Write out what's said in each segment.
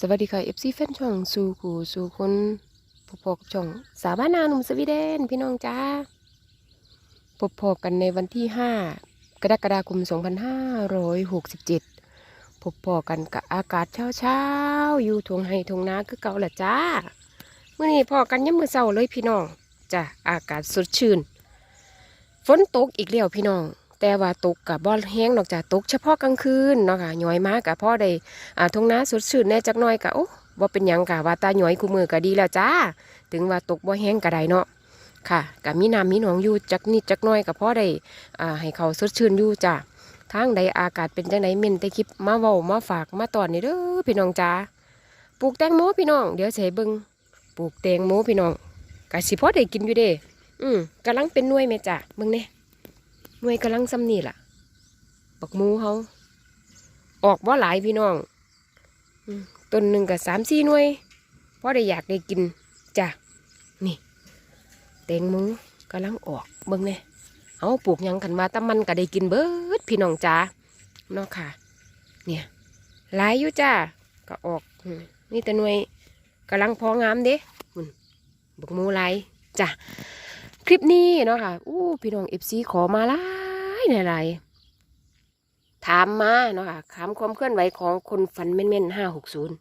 สวัสดีค่ะเอฟซีแฟนช่องสู่กูสู่คนพบพกับช่องสาวบ้านนาหนุ่มสวีเดนพี่น้องจ้าพบพอกันในวันที่ 5 กรกฎาคม 2567 พบพอกันกับอากาศเช้าๆอยู่ทวงไฮทวงนาคือเก่าละจ้าเมื่อนี้พอกันย้ำมือเศร้าเลยพี่น้องจ้าอากาศสดชื่น ฝนตกอีกแล้วพี่น้อง แต่ว่าตกกับบ่แห้งนอกจากตกเฉพาะกลางคืนเนาะค่ะย้อยมากกับพ่อได้อ่าทงนาสดชื่นแน่จักหน่อยกะโอ้บ่เป็นหยังกะว่าตาหน่อยคู่มือก็ดีแล้วจ้า ถึงว่าตกบ่แห้งก็ได้เนาะค่ะกะมีน้ำมีหนองอยู่จักนิดจักน่อยก็พอได้อ่าให้เขาสดชื่นอยู่จ้าทางใดอากาศเป็นจังไดเม่นแต่คลิปมาเว้ามาฝากมาตอนนี้เด้อพี่น้องจ้าปลูกแตงโมพี่น้องเดี๋ยวสิให้เบิ่งปลูกแตงโมพี่น้องกะสิพ่อได้กินอยู่เด้อืมกำลังเป็นน่วยแม่จ้าเบิ่งแน่ หน่วยกำลังซ้ำนี่ล่ะบักมูเฮาออกบ่หลายพี่น้องต้นหนึ่งกับสามสี่หน่วยเพราะได้อยากได้กินจ้ะนี่แตงโมกำลังออกเบิ่งเนี่ยเอาปลูกยังกันมาตะมันก็ได้กินเบิดพี่น้องจ้าเนาะค่ะ เนี่ยหลายอยู่จ้าก็ออกนี่แต่หน่วยกำลังพองามเด้อืมบักมูหลจ้ะ คลิปนี้เนาะค่ะอู้พี่น้องเอฟซีขอมาหลายหลายถามมาเนาะค่ะถามความเคลื่อนไหวของคนฟันแม่นๆห้าหกศูนย์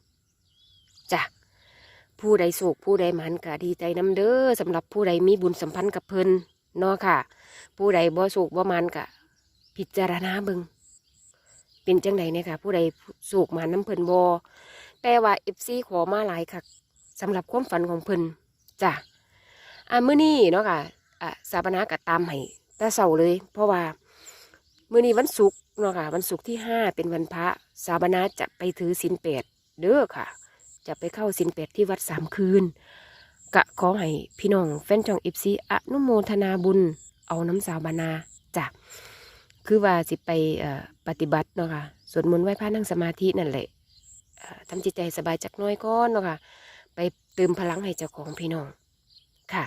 จ้ะผู้ใดโศกผู้ใดหมันก็ดีใจน้ำเด้อสำหรับผู้ใดมีบุญสัมพันธ์กับเพิ่นเนาะค่ะ ผู้ใดบ่โศกบ่หมันก็พิจารณาเบิงเป็นจังใดเนี่ยค่ะ ผู้ใดโศกหมันน้ำเพิ่นบ่แต่ว่าเอฟซีขอมาหลายค่ะสำหรับความฝันของเพิ่นจ้ะ อ่ามื้อนี้เนาะค่ะอ่าสาปนาก็ตามให้แต่เช้าเลย เพราะว่ามื่อนี้วันศุกร์เนาะค่ะวันศุกร์ที่ห้าเป็นวันพระสาบนาจะไปถือศีลแปดเด้อค่ะ จะไปเข้าศีลแปดที่วัดสามคืนกะขอให้พี่น้องแฟนจองอิฟซีอนุโมทนาบุญเอาน้ำสาบนาจ้ะคือว่าสิไปปฏิบัติเนาะค่ะสวดมนต์ไหว้พระนั่งสมาธินั่นแหละทำจิตใจสบายจากน้อยก้อนเนาะค่ะ ไปเติมพลังให้เจ้าของพี่น้อง ค่ะ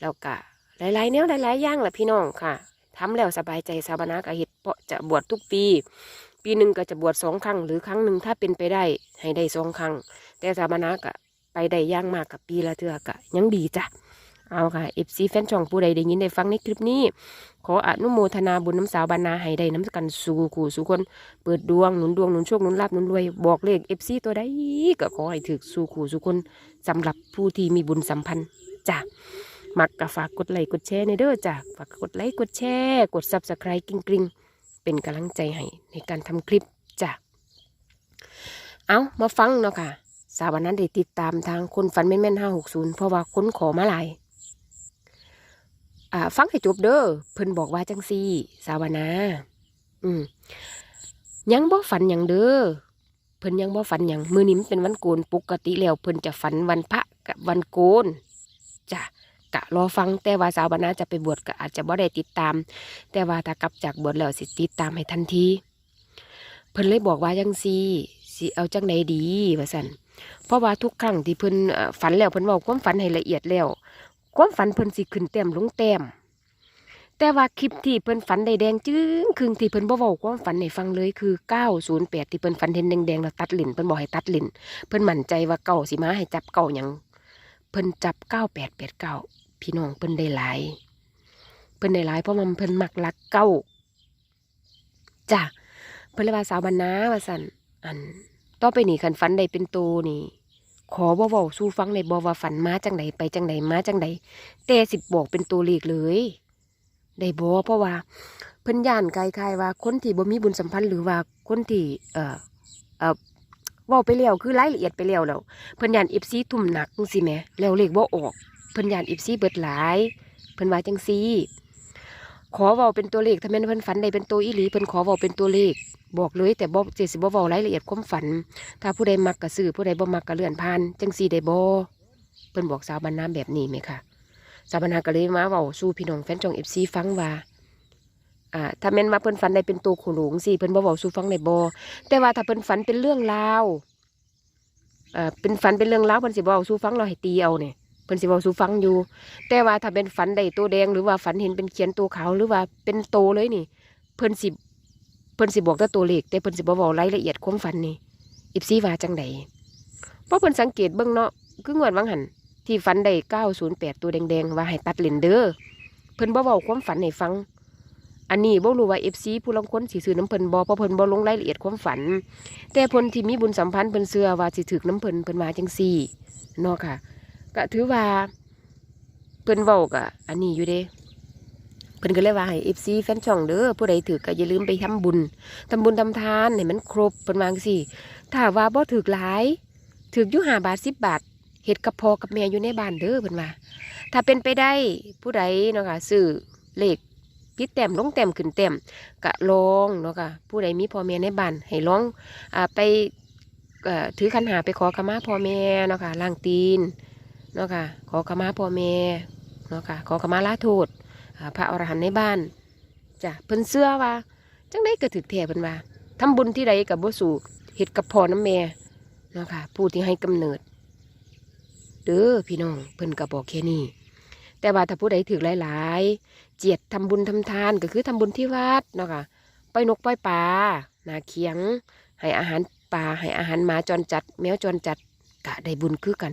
แล้วก็หลายๆแนวหลายๆอย่างแหละพี่น้องค่ะทำแล้วสบายใจสาบนากะเฮ็ดเพราะจะบวชทุกปี ปีหนึ่งก็จะบวชสองครั้ง หรือครั้งหนึ่งถ้าเป็นไปได้ให้ได้สองครั้ง แต่สาบนากะไปได้ย่างมากกับปีละเทือกะยังดีจ้ะเอาค่ะเอฟซีแฟนช่องผู้ใดได้ยินได้ฟังในคลิปนี้ ขออนุโมทนาบุญน้ำสาวบานาให้ได้น้ำกันสู่ขู่สู่คน เปิดดวงหนุนดวงหนุนโชคหนุนลาบหนุนรวยบอกเลขเอฟซีตัวใดก็ขอให้ถึกสู่ขู่สู่คนสำหรับผู้ที่มีบุญสัมพันธ์ จ้ะมักก็ฝากกดไลค์กดแชร์ในเด้อจ้ะฝากกดไลค์กดแชร์กดซับสไครต์กริ๊งเป็นกำลังใจให้ในการทำคลิปจ้ะเอามาฟังเนาะค่ะ สาวันนั้นได้ติดตามทางคนฟันแม่นแม่นห้าหกศูนย์เพราะว่าค้นขอมาหลายอ่าฟังให้จบเด้อเพิ่นบอกว่าจังซี่ สาวนาอืมยังบ่ฝันหยังเด้อเพิ่นยังบ่ฝันหยังมือนี้มเป็นวันโกนปกติแล้วเพิ่นจะฝันวันพระกับวันโกน จ้ะกะรอฟังแต่ว่าสาวบรรณาจะไปบวชก็อาจจะบ่ได้ติดตาม แต่ว่าถ้ากลับจากบวชแล้วสิติดตามให้ทันทีเพิ่นเลยบอกว่าจังซีสิเอาจังใดดีว่าซั่นเพราะว่าทุกครั้งที่เพิ่นฝันแล้วเพิ่นเว้าความฝันให้ละเอียดแล้ว ความฝันเพิ่นสิขึ้นแต้มลงแต้มแต่ว่าคลิปที่เพิ่นฝันได้แดงจึ้งครึ่งที่เพิ่นบ่เว้ความฝันให้ฟังเลยคือ 908 ที่เพิ่นฝันเห็นแดงๆแล้วตัดลิ้นเพิ่นบอกให้ตัดลิ้นเพิ่นมั่นใจว่าเก่าสิมาให้จับเก่าหยัง เพิ่นจับ9889พี่น้องเพิ่นได้หลายเพิ่นได้หลายเพราะมันเพิ่นมักลักเก้าจ้ะเพิ่นเลยว่าสาวบรรณาว่าสันอันต่อไปนี่คันฝันใดเป็นโตนี่ ขอบ่เว้าสู่ฟังไดบ่ว่าฝันมาจังใดไปจังใดมาจังใดแต่สิบอกเป็นตัวเลขเลยได้บ่เพราะว่า เพิ่นย่านไกลๆว่าคนที่บ่มีบุญสัมพันธ์หรือว่าคนที่เอ่อเอ่อ เว้าไปแล้วคือรายละเอียดไปแล้วแล้วเพิ่นยาน FC ทุ่มหนักจังซี่แหมแล้วเลขบ่ออก เพิ่นยานอิฟซีเบิดหลาย เพิ่นว่าจังซี่ขอเว้าเป็นตัวเลขถ้าแม่นเพิ่นฝันได้เป็นตัวอีหลีเพิ่นขอเว้าเป็นตัวเลข บอกเลยแต่บ่เจสิบ่เว้ารายละเอียดความฝัน ถ้าผู้ใดมักก็ซื้อผู้ใดบ่มักก็เลื่อนผ่านจังซี่ได้บ่เพิ่นบอกสาวบรรณาแบบนี้ไหมคะสาวบรรณาก็เลยมาเว้าสู่พี่น้องแฟนจอง FC ฟังว่า อ่าถ้าแม่นมาเพิ่นฝันได้เป็นตัวโขหลงสิเพิ่นบ่เว้าสู่ฟังได้บ่แต่ว่าถ้าเพิ่นฝันเป็นเรื่องราวอ่าเป็นฝันเป็นเรื่องราวเพิ่นสิบ่เว้าสู่ฟังเราให้ตีเอาเนี่ยเพิ่นสิเว้าสู่ฟังอยู่ แต่ว่าถ้าเป็นฝันใดตัวแดงหรือว่าฝันเห็นเป็นเขียนตัวขาวหรือว่าเป็นโตเลยนี่ เพิ่นสิเพิ่นสิบอกแต่ตัวเลขแต่เพิ่นสิบ่เว้ารายละเอียดความฝันนี่อิบซี่ว่าจังใดเพราะเพิ่นสังเกตเบิ่งเนาะคืองวดวังหันที่ฝันได้908ตัวแดงๆว่าให้ตัดเลนเด้อเพิ่นบ่เว้าความฝันให้ฟัง อันนี้บ่รู้ว่า FC ผู้ลางคนสิซื้อน้ำเพิ่นบ่เพราะเพิ่นบ่ลงรายละเอียดความฝัน แต่เพิ่นที่มีบุญสัมพันธ์เพิ่นเชื่อว่าสิถึกน้ำเพิ่นเพิ่นว่าจังซี่เนาะค่ะ ก็ถือว่าเพิ่นเว้าก็อันนี้อยู่เด้เพิ่นก็เลยว่าให้ FC แฟนช่องเด้อผู้ใดถือก็อย่าลืมไปทำบุญทำบุญทำทานให้มันครบเพิ่นว่าจังซี่ถ้าว่าบ่ถือหลายถืออยู่5บาท10บบาทเฮ็ดกับพอกับแม่อยู่ในบ้านเด้อเพิ่นว่าถ้าเป็นไปได้ผู้ใดเนาะค่ะซื้อเลข พิดแต้มลงแต้มขึ้นแต้มก็ลองเนาะค่ะผู้ใดมีพ่อแม่ในบ้านให้ลองอ่าไปถือขันหาไปขอขมาพ่อแม่เนาะค่ะล้างตีนเนาะค่ะขอขมาพ่อแม่เนาะค่ะขอขมาลาโทษพระอรหันต์ในบ้านจ้ะเพิ่นเชื่อว่าจังได้ก็ถึกแท้เพิ่นว่าทำบุญที่ใดกับบ่สู่เฮ็ดกับพ่อน้ำแม่เนาะค่ะผู้ที่ให้กำเนิดเด้อพี่น้องเพิ่นก็บอกแค่นี้ แต่ว่าถ้าผู้ใดถือหลายๆ เจียดทำบุญทำทานก็คือทำบุญที่วัดเนาะค่ะปล่อยนกปล่อยปลานาเคียง ให้อาหารปลาให้อาหารหมาจรจัด แมวจรจัดกะได้บุญคือกัน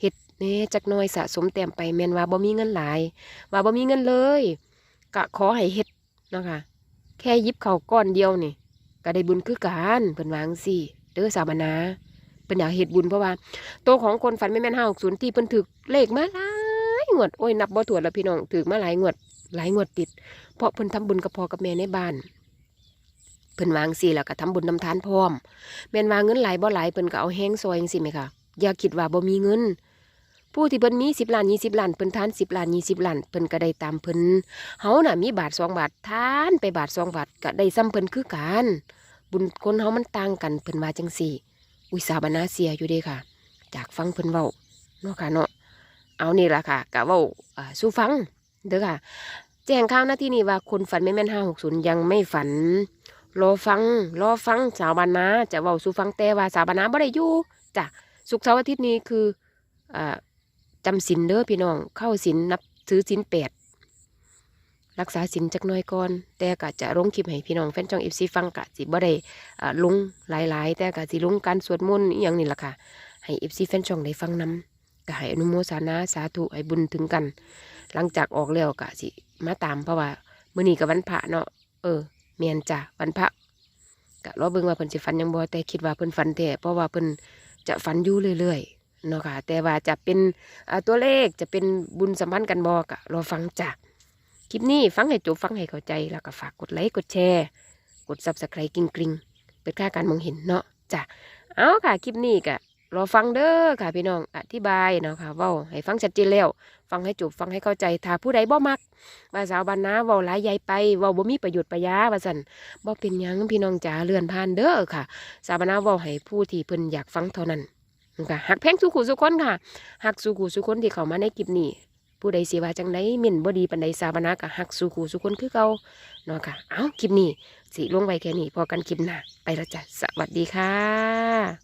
เฮ็ดเน่จักน้อยสะสมแต้มไปแม่นว่าบ่มีเงินหลาย ว่าบ่มีเงินเลยกะขอให้เฮ็ดเนาะค่ะแค่ยิบเขาก้อนเดียวนี่ก็ได้บุญคือกันเพิ่นวางสิเด้อสาวบรรณาเพิ่นอยากเฮ็ดบุญเพราะว่าตัวของคนฝันไม่แม่นห้าหกศูนย์ที่เพิ่นถึกเลขมาหลา งวดโอ้ยนับบ่ถวนแล้วพี่น้องถึกมาหลายงวด หลายงวดติด เพราะเพิ่นทำบุญกับพ่อกับแม่ในบ้านเพิ่นวางสิแล้วก็ทำบุญนำทานพร้อมแม่นว่าเงินหลายบ่หลายเพิ่นก็เอาแห้งซอยจังซี่ไหมคะอย่าคิดว่าบ่มีเงิน ผู้ที่เพิ่นมี10ล้าน20ล้านเพิ่นทาน10ล้าน20ล้านเพิ่นก็ได้ตามเพิ่นเฮาน่ะมีบาท2บาททานไปบาท2บาทก็ได้ซ้ำเพิ่นคือกันบุญคนเฮามันต่างกันเพิ่นว่าจังซี่ อุยสาบนาเสียอยู่เด้ค่ะ จากฟังเพิ่นเว้าเนาะค่ะเนาะ เอานี่ล่ะค่ะกะว่าสู้ฟังเด้อค่ะ แจ้งข่าวหน้าที่นี่ว่าคนฝันไม่แม่นห้าหกศูนย์ยังไม่ฝัน รอฟัง รอฟังสาวบานนาจะว้าสู้ฟังแต่ว่าสาวบานนาบ่ได้อยู่จ้ะสุกเสาร์อาทิตย์นี้คืออ่าจำศีลเด้อพี่น้อง เข้าศีลนับถือศีลแปดรักษาศีลจักน้อยก่อน แต่ก็จะลงคลิปให้พี่น้องแฟนช่องเอฟซีฟังกะสิบ่ได้อ่าลงหลายๆ แต่ก็สิลงการสวดมนต์อย่างนี้ล่ะค่ะ ให้เอฟซีแฟนช่องได้ฟังนำ ก็ให้อนุโมทนาสาธุให้บุญถึงกัน หลังจากออกแล้วก็สิมาตามเพราะว่ามื้อนี้ก็วันพระเนาะเออเมียนจ้ะวันพระก็รอเบิ่งว่าเพิ่นสิฝันยังบ่แต่คิดว่าเพิ่นฝันแท้เพราะว่าเพิ่นจะฝันอยู่เรื่อยๆเนาะค่ะแต่ว่าจะเป็นตัวเลขจะเป็นบุญสัมพันธ์กันบ่ก็รอฟังจ้ะคลิปนี้ฟังให้จบฟังให้เข้าใจแล้วก็ฝากกดไลค์กดแชร์กด Subscribe กริงกริงๆเปิดค่าการมองเห็นเนาะจ้ะเอาค่ะคลิปนี้ก็ รอฟังเด้อค่ะพี่น้องอธิบายเนาะค่ะเว้าให้ฟังชัดเจนแล้วฟังให้จบฟังให้เข้าใจถ้าผู้ใดบ่มักว่าสาวบานนาเว้าหลายใหญ่ไปเว้าบ่มีประโยชน์ประยาว่าซั่นบ่เป็นหยังพี่น้องจ๋าเลื่อนผ่านเด้อค่ะ สาวบานนาเว้าให้ผู้ที่เพิ่นอยากฟังเท่านั้นค่ะหักแพงสุขุสุคนค่ะหักสุขุสุคนที่เข้ามาในคลิปนี้ผู้ใดเสิว่าจังไดหมิ่นบ่ดีปานใดสาบนนาก็หักสุขุสุคนคือเก่าเนาะค่ะ เอาคลิปนี้ สิลงไว้แค่นี้พอกันคลิปหน้าไปแล้วจ้ะ สวัสดีค่ะ